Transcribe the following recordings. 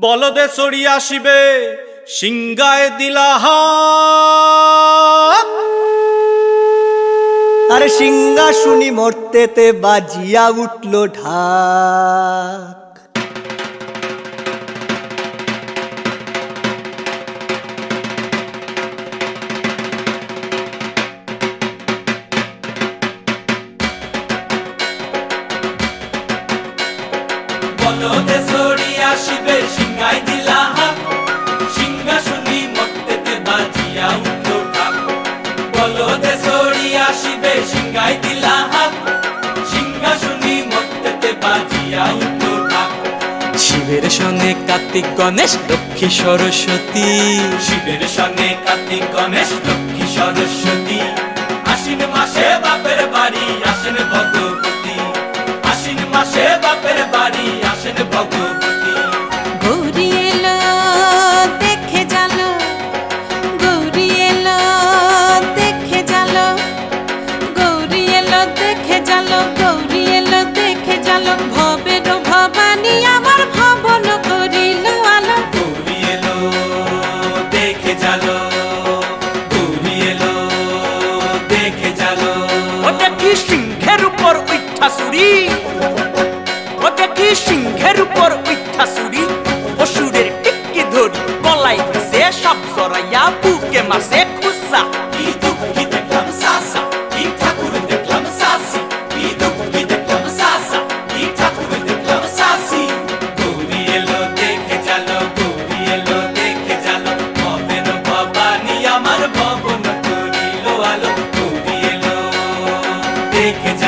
বলদে চড়ি আসিবে সিংগায় দিলাহা আরে সিংহাসুনি মর্তেতে বাজিয়া উঠল ঢাক। বলদে আসিবে সিংগায় দিলাহা সিংহাসনী মর্তেতে বাজিয়া উঠল শিবের সঙ্গে কার্তিক গণেশ লক্ষ্মী সরস্বতী। শিবের সঙ্গে কার্তিক গণেশ লক্ষ্মী সরস্বতী। আশ্বিন মাসে বাপের বাড়ি আসেন ভগবতী। আশ্বিন মাসে বাপের বাড়ি আসেন ভগবতী। দেখি সিংহের উপর উঠা সুরি ও দেখি সিংহের উপর উঠা সুরি অসুরের টিক্কি ধরি, গলায় সে সব জড়াইয়া বুকে মাসে খুসা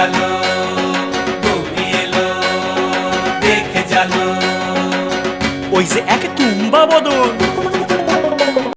দেখে তুমি এলো দেখে জানো। ওই যে এক তুম্বা বদন